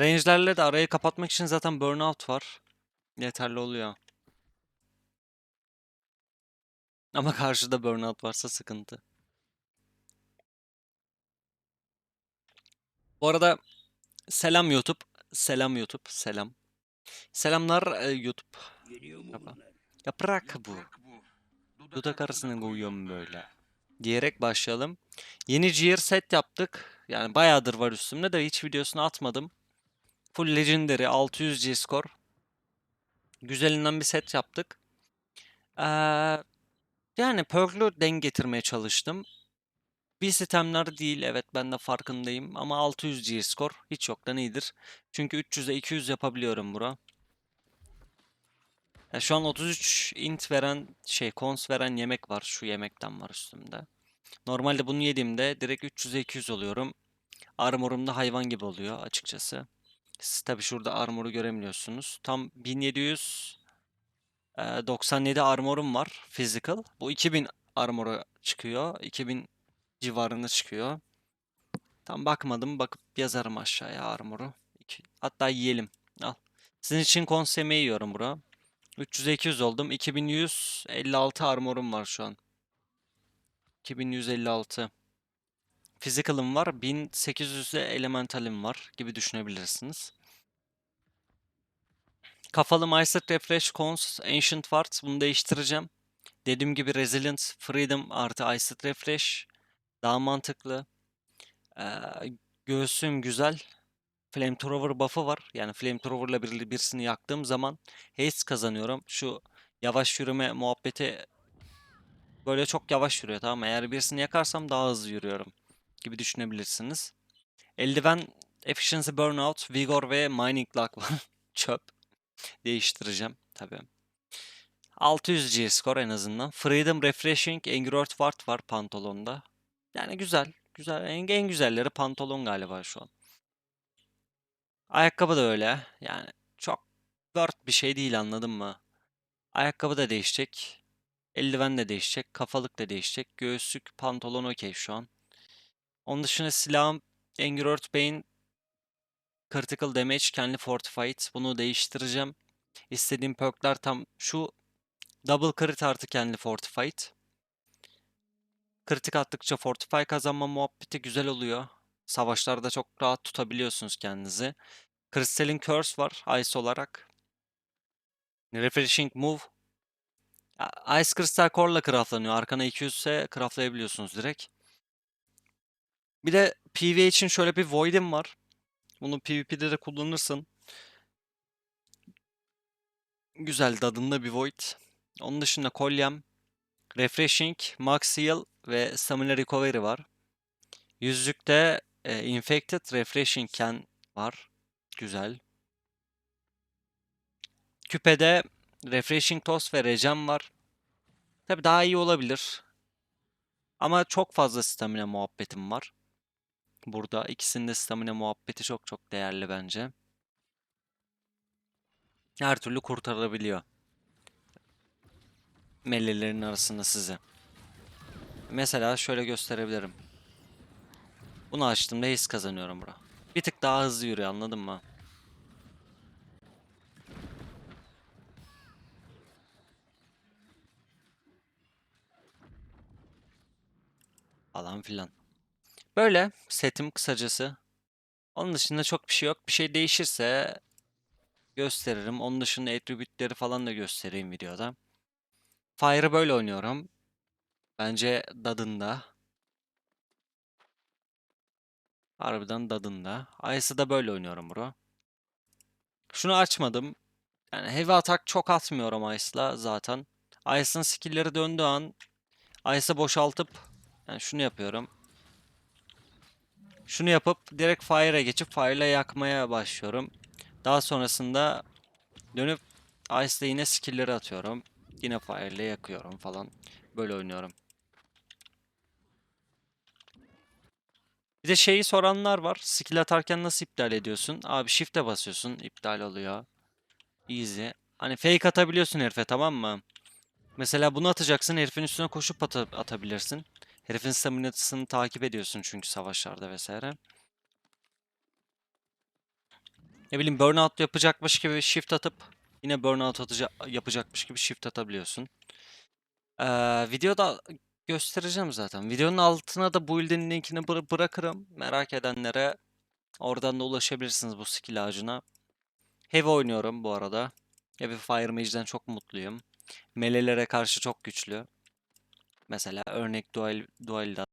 Range'lerle de arayı kapatmak için zaten burnout var. Yeterli oluyor. Ama karşıda burnout varsa sıkıntı. Bu arada selam YouTube. Selam YouTube. Selam. Selamlar e, YouTube. Yaprak bu. Dudak arasına koyuyorum böyle. Diyerek başlayalım. Yeni gear set yaptık. Yani bayağıdır var üstümde de hiç videosunu atmadım. Full Legendary 600 G score. Güzelinden bir set yaptık. Ee, yani perk'lü denk getirmeye çalıştım. Bir sistemler değil evet ben de farkındayım ama 600 G score hiç yoktan iyidir. Çünkü 300'e 200 yapabiliyorum bura. Ya şu an 33 int veren şey cons veren yemek var. Şu yemekten var üstümde. Normalde bunu yediğimde direkt 300'e 200 oluyorum. Armorum da hayvan gibi oluyor açıkçası. Siz tabi şurada armoru göremiyorsunuz. Tam 1700 e, 97 armorum var physical. Bu 2000 armora çıkıyor. 2000 civarına çıkıyor. Tam bakmadım. Bakıp yazarım aşağıya armoru. Hatta yiyelim. Al. Sizin için konseme yiyorum bura. 300'e 200 oldum. 2156 armorum var şu an. 2156. Physical'ım var. 1800'de elementalim var gibi düşünebilirsiniz. Kafalı Mindset Refresh Cons Ancient Wards bunu değiştireceğim. Dediğim gibi Resilient, Freedom artı Iced Refresh daha mantıklı. Ee, göğsüm güzel. Flamethrower buff'ı var. Yani Flamethrower'la bir, birisini yaktığım zaman haste kazanıyorum. Şu yavaş yürüme muhabbeti böyle çok yavaş yürüyor tamam? Eğer birisini yakarsam daha hızlı yürüyorum gibi düşünebilirsiniz. Eldiven Efficiency Burnout, Vigor ve Mining Lock var. Çöp. Değiştireceğim tabii. 600 G score en azından. Freedom Refreshing Angry Earth Ward var pantolonda. Yani güzel. Güzel. En, en güzelleri pantolon galiba şu an. Ayakkabı da öyle. Yani çok worth bir şey değil anladın mı? Ayakkabı da değişecek. Eldiven de değişecek. Kafalık da değişecek. Göğüslük, pantolon okey şu an. Onun dışında silahım Angry Earth Bane Critical Damage, kendi Fortified. Bunu değiştireceğim. İstediğim perkler tam şu Double crit artı kendi Fortified. Kritik attıkça Fortify kazanma muhabbeti güzel oluyor. Savaşlarda çok rahat tutabiliyorsunuz kendinizi. Crystalline Curse var Ice olarak. Refreshing Move. Ice Crystal Core'la craftlanıyor. Arkana 200 ise craftlayabiliyorsunuz direkt. Bir de PvE için şöyle bir Void'im var. Bunu PvP'de de kullanırsın. Güzel tadında bir Void. Onun dışında kolyem, Refreshing, Max Heal ve Stamina Recovery var. Yüzükte e, Infected, Refreshing Can var. Güzel. Küpede Refreshing Toss ve Regen var. Tabi daha iyi olabilir. Ama çok fazla stamina muhabbetim var. Burada ikisinde stamina muhabbeti çok çok değerli bence. Her türlü kurtarabiliyor. Mellelerin arasında size. Mesela şöyle gösterebilirim. Bunu açtığımda his kazanıyorum bura. Bir tık daha hızlı yürüyor anladın mı? Falan filan. Böyle setim kısacası. Onun dışında çok bir şey yok. Bir şey değişirse gösteririm. Onun dışında attribütleri falan da göstereyim videoda. Fire'ı böyle oynuyorum. Bence dadında. Harbiden dadında. Ice'ı da böyle oynuyorum bro. Şunu açmadım. Yani heavy atak çok atmıyorum Ice'la zaten. Ice'ın skill'leri döndüğü an Ice'ı boşaltıp yani şunu yapıyorum. Şunu yapıp direkt fire'a geçip fire'la yakmaya başlıyorum. Daha sonrasında dönüp Ice'la yine skill'leri atıyorum. Yine fire'la yakıyorum falan. Böyle oynuyorum. Bir de şeyi soranlar var. Skill atarken nasıl iptal ediyorsun? Abi shift'e basıyorsun, iptal oluyor. Easy. Hani fake atabiliyorsun herife tamam mı? Mesela bunu atacaksın, herifin üstüne koşup ata- atabilirsin. Herifin staminasını takip ediyorsun çünkü savaşlarda vesaire. ne bileyim burnout yapacakmış gibi shift atıp yine burnout atacak, yapacakmış gibi shift atabiliyorsun. Ee, videoda göstereceğim zaten. Videonun altına da build'in linkini bıra- bırakırım. Merak edenlere oradan da ulaşabilirsiniz bu skill ağacına. Heavy oynuyorum bu arada. Heavy Fire Mage'den çok mutluyum. Melelere karşı çok güçlü. Mesela örnek dual, dual'da